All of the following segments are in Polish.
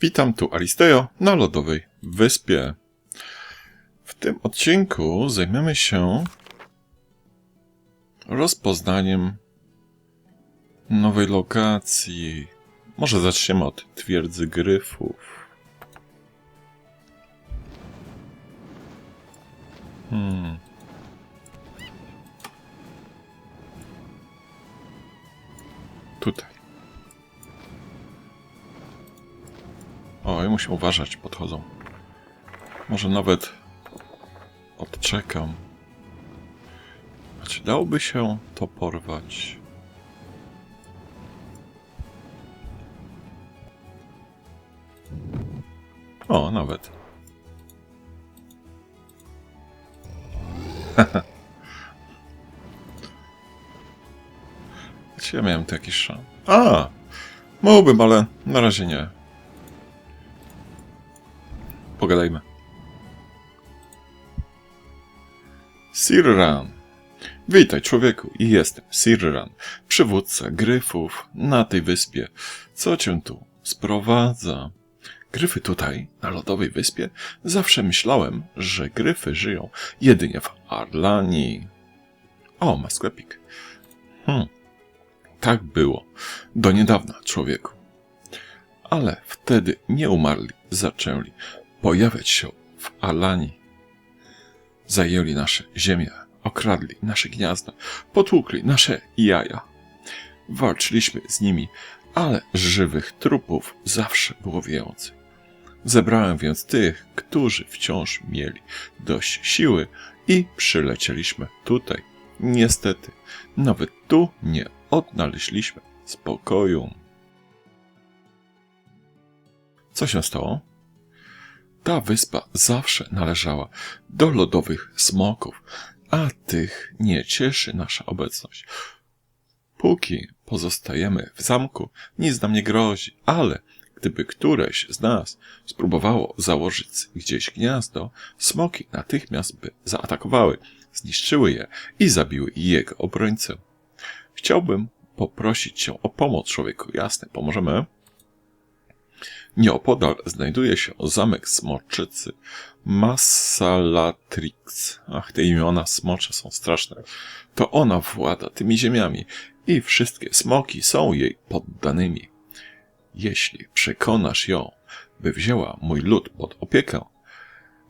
Witam tu Aristeo na lodowej wyspie. W tym odcinku zajmiemy się rozpoznaniem nowej lokacji. Może zaczniemy od twierdzy gryfów. Hmm. O, i musimy uważać, podchodzą. Może nawet odczekam. A czy dałoby się to porwać? O, nawet. Czy ja miałem tu jakiś szans? A! Mógłbym, ale na razie nie. Pogadajmy. Sirran. Witaj, człowieku. I jestem Sirran, przywódca gryfów na tej wyspie. Co cię tu sprowadza? Gryfy tutaj, na lodowej wyspie? Zawsze myślałem, że gryfy żyją jedynie w Arlanii. O, ma sklepik. Hmm. Tak było. Do niedawna, człowieku. Ale wtedy nie umarli, zaczęli pojawiać się w Alanii. Zajęli nasze ziemię, okradli nasze gniazda, potłukli nasze jaja. Walczyliśmy z nimi, ale żywych trupów zawsze było więcej. Zebrałem więc tych, którzy wciąż mieli dość siły i przylecieliśmy tutaj. Niestety, nawet tu nie odnaleźliśmy spokoju. Co się stało? Ta wyspa zawsze należała do lodowych smoków, a tych nie cieszy nasza obecność. Póki pozostajemy w zamku, nic nam nie grozi, ale gdyby któreś z nas spróbowało założyć gdzieś gniazdo, smoki natychmiast by zaatakowały, zniszczyły je i zabiły jego obrońcę. Chciałbym poprosić cię o pomoc, człowieku. Jasne, pomożemy. Nieopodal znajduje się zamek smoczycy Massalatrix. Ach, te imiona smocze są straszne. To ona włada tymi ziemiami i wszystkie smoki są jej poddanymi. Jeśli przekonasz ją, by wzięła mój lud pod opiekę,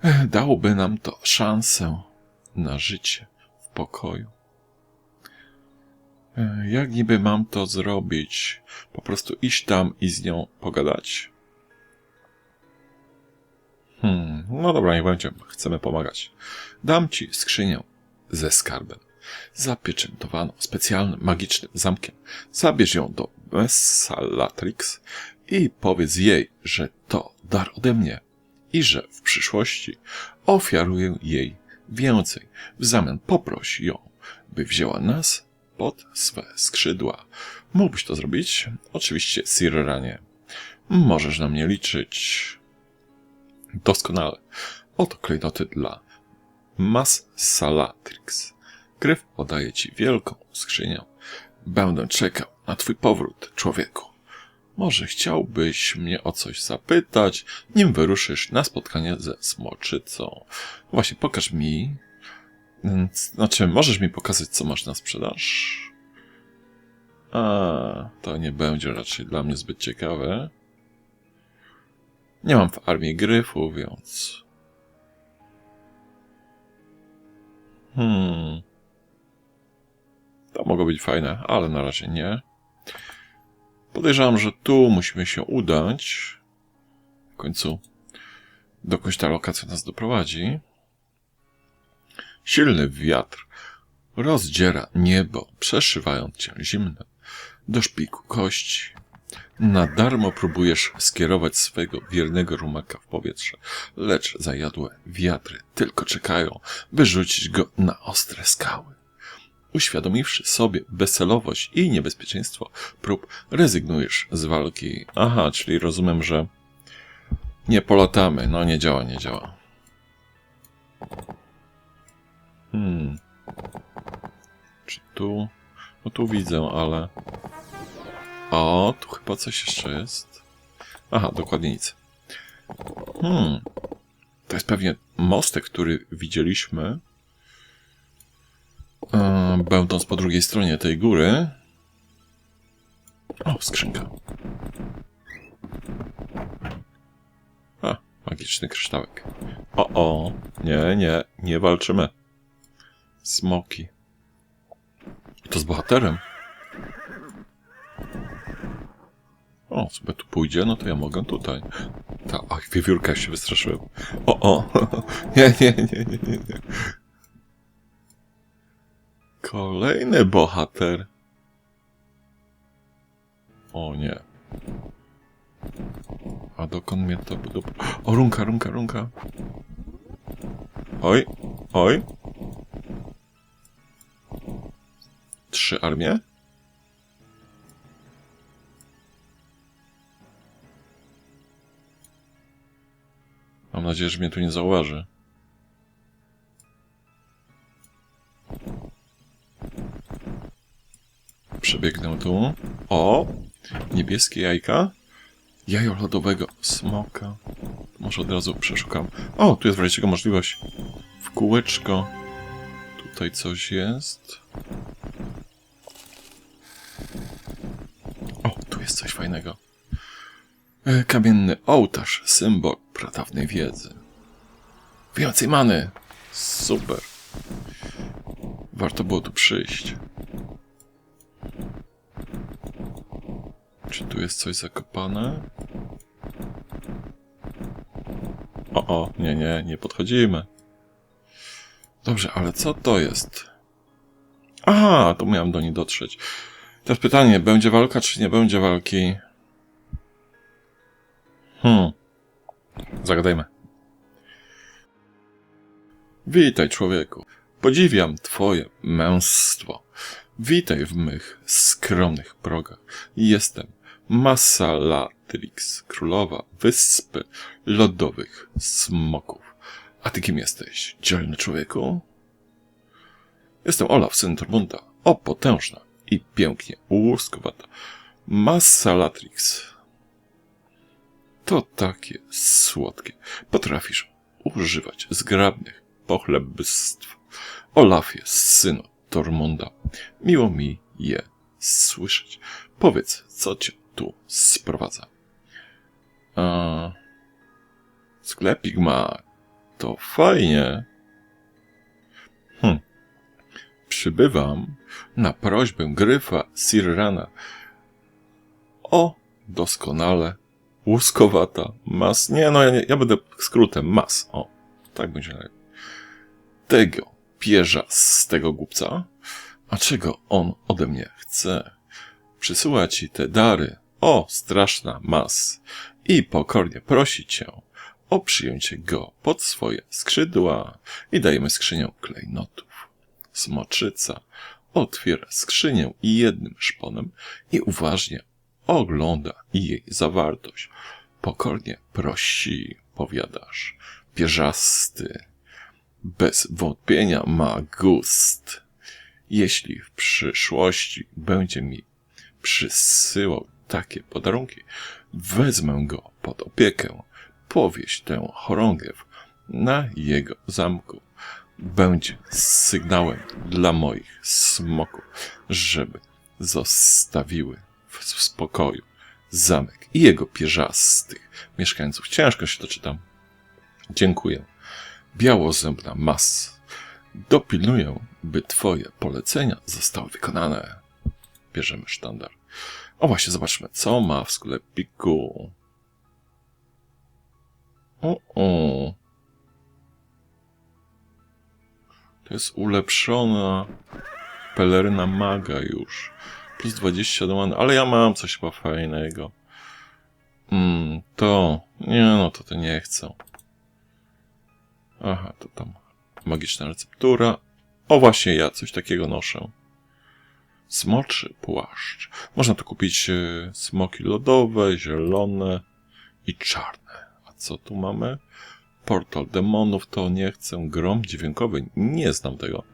eh, dałoby nam to szansę na życie w pokoju. Eh, Jak niby mam to zrobić? Po prostu iść tam i z nią pogadać? Hmm, no dobra, nie będzie. Chcemy pomagać. Dam ci skrzynię ze skarbem, zapieczętowaną specjalnym magicznym zamkiem. Zabierz ją do Messalatrix i powiedz jej, że to dar ode mnie i że w przyszłości ofiaruję jej więcej. W zamian poproś ją, by wzięła nas pod swe skrzydła. Mógłbyś to zrobić? Oczywiście, Sirranie. Możesz na mnie liczyć. Doskonale. Oto klejnoty dla Mas Salatrix. Gryf podaje ci wielką skrzynię. Będę czekał na twój powrót, człowieku. Może chciałbyś mnie o coś zapytać, nim wyruszysz na spotkanie ze smoczycą. Właśnie, pokaż mi. Znaczy, możesz mi pokazać, co masz na sprzedaż? A, to nie będzie raczej dla mnie zbyt ciekawe. Nie mam w armii gryfu, więc. Hmm. To mogło być fajne, ale na razie nie. Podejrzewam, że tu musimy się udać. W końcu dokądś ta lokacja nas doprowadzi. Silny wiatr rozdziera niebo, przeszywając cię zimnem do szpiku kości. Na darmo próbujesz skierować swego wiernego rumaka w powietrze, lecz zajadłe wiatry tylko czekają, by rzucić go na ostre skały. Uświadomiwszy sobie bezcelowość i niebezpieczeństwo prób, rezygnujesz z walki. Aha, czyli rozumiem, że nie polatamy. No nie działa, nie działa. Hmm. Czy tu? No tu widzę, ale... O, tu chyba coś jeszcze jest. Aha, dokładnie nic. Hmm. To jest pewnie mostek, który widzieliśmy, e, będąc po drugiej stronie tej góry. O, skrzynka. A, magiczny kryształek. O, o, nie, nie, nie walczymy. Smoki. To z bohaterem. O, sobie tu pójdzie, no to ja mogę tutaj. Ta, ach, wiewiórka się wystraszyłem. O, o, nie, nie, nie, nie, nie, nie. Kolejny bohater. O nie. A dokąd mnie to... O, runka, runka, runka. Oj, oj. Trzy armie? Mam nadzieję, że mnie tu nie zauważy. Przebiegnę tu. O! Niebieskie jajka. Jajo lodowego smoka. Może od razu przeszukam. O, tu jest wreszcie możliwość. W kółeczko. Tutaj coś jest. O, tu jest coś fajnego. E, Kamienny ołtarz, symbol pradawnej wiedzy. Więcej many! Super. Warto było tu przyjść. Czy tu jest coś zakopane? O, o, nie, nie, nie podchodzimy. Dobrze, ale co to jest? Aha, tu miałem do niej dotrzeć. Teraz pytanie, będzie walka, czy nie będzie walki? Hmm. Zagadajmy. Witaj, człowieku. Podziwiam twoje męstwo. Witaj w mych skromnych progach. Jestem Masalatrix, królowa wyspy lodowych smoków. A ty kim jesteś, dzielny człowieku? Jestem Olaf, syn Tormunda. O, potężna i pięknie łuskowata. Masalatrix. To takie słodkie. Potrafisz używać zgrabnych pochlebstw. Olafie, synu Tormunda. Miło mi je słyszeć. Powiedz, co cię tu sprowadza? A... Sklepik ma. To fajnie. Hm. Przybywam na prośbę Gryfa Sirrana. O, doskonale. Łuskowata. Mas. Nie, no ja, nie, ja będę skrótem. Mas. O, tak będzie lepiej. Tego pierza z tego głupca. A czego on ode mnie chce? Przysyła ci te dary. O, straszna mas. I pokornie prosi cię o przyjęcie go pod swoje skrzydła i dajemy skrzynię klejnotów. Smoczyca otwiera skrzynię jednym szponem i uważnie ogląda jej zawartość. Pokornie prosi, powiadasz, pierzasty, bez wątpienia ma gust. Jeśli w przyszłości będzie mi przysyłał takie podarunki, wezmę go pod opiekę, powieść tę chorągiew na jego zamku. Będzie sygnałem dla moich smoków, żeby zostawiły w spokoju zamek i jego pierzastych mieszkańców. Ciężko się to czytam. Dziękuję. Białozębna mas. Dopilnuję, by twoje polecenia zostały wykonane. Bierzemy sztandar. O właśnie, zobaczmy, co ma w sklepiku. O, o. To jest ulepszona peleryna maga już. Plus 20 do many, ale ja mam coś chyba fajnego. Mm, to. Nie, no to to nie chcę. Aha, to tam magiczna receptura. O, właśnie ja coś takiego noszę. Smoczy płaszcz. Można tu kupić e, smoki lodowe, zielone i czarne. A co tu mamy? Portal demonów to nie chcę. Grom dźwiękowy. Nie znam tego.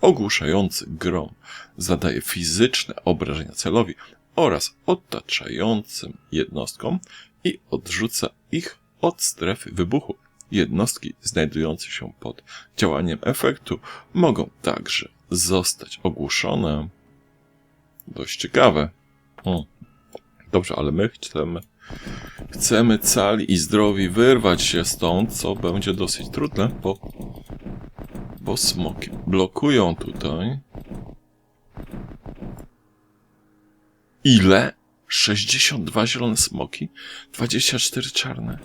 Ogłuszający grom zadaje fizyczne obrażenia celowi oraz otaczającym jednostkom i odrzuca ich od strefy wybuchu. Jednostki znajdujące się pod działaniem efektu mogą także zostać ogłuszone. Dość ciekawe. Hmm. Dobrze, ale my chcemy, chcemy cali i zdrowi wyrwać się stąd, co będzie dosyć trudne, bo, bo smoki blokują tutaj. Ile? 62 zielone smoki, 24 czarne.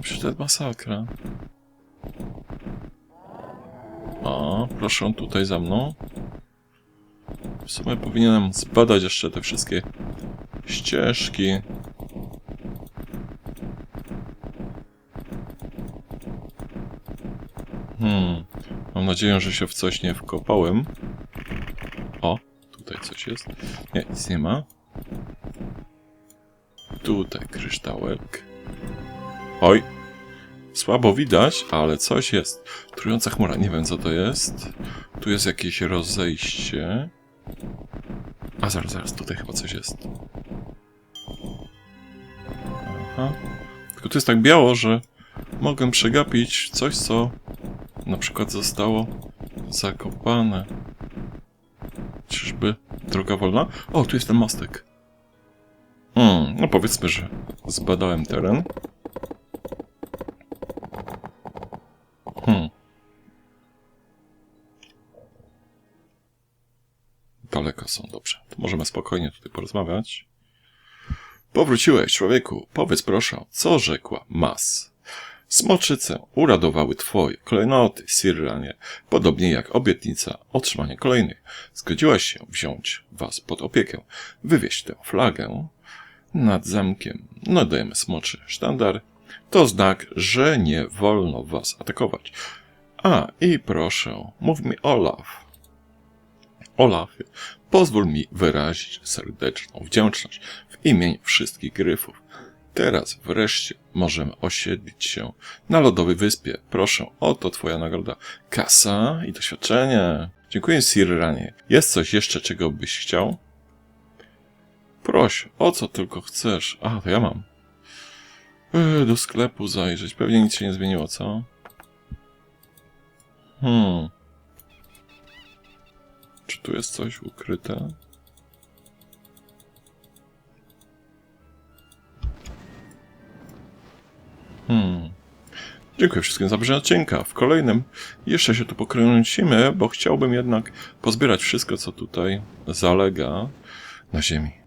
Przecież to jest masakra. O, proszę tutaj za mną. W sumie powinienem zbadać jeszcze te wszystkie ścieżki. Hmm. Mam nadzieję, że się w coś nie wkopałem. O, tutaj coś jest. Nie, nic nie ma. Tutaj kryształek. Oj. Słabo widać, ale coś jest. Trująca chmura, nie wiem co to jest. Tu jest jakieś rozejście. A zaraz, zaraz, tutaj chyba coś jest. Aha. Tylko tu jest tak biało, że mogę przegapić coś, co na przykład zostało zakopane. Czyżby droga wolna? O, tu jest ten mostek. Hmm, no powiedzmy, że zbadałem teren. Hmm. Daleko są, dobrze. To możemy spokojnie tutaj porozmawiać. Powróciłeś, człowieku. Powiedz proszę, co rzekła Mas? Smoczyce uradowały twoje klejnoty, Sirranie, podobnie jak obietnica otrzymania kolejnych. Zgodziłaś się wziąć was pod opiekę, wywieźć tę flagę nad zamkiem. Nadajemy smoczy sztandar. To znak, że nie wolno was atakować. A, i proszę, mów mi Olaf. Olafie, pozwól mi wyrazić serdeczną wdzięczność w imieniu wszystkich gryfów. Teraz wreszcie możemy osiedlić się na Lodowej Wyspie. Proszę, oto twoja nagroda. Kasa i doświadczenie. Dziękuję, Sirranie. Jest coś jeszcze, czego byś chciał? Proś, o co tylko chcesz. A, to ja mam. Yy, do sklepu zajrzeć. Pewnie nic się nie zmieniło, co? Hmm. Czy tu jest coś ukryte? Hmm. Dziękuję wszystkim za obejrzenie odcinka. W kolejnym jeszcze się tu pokręcimy, bo chciałbym jednak pozbierać wszystko, co tutaj zalega na ziemi.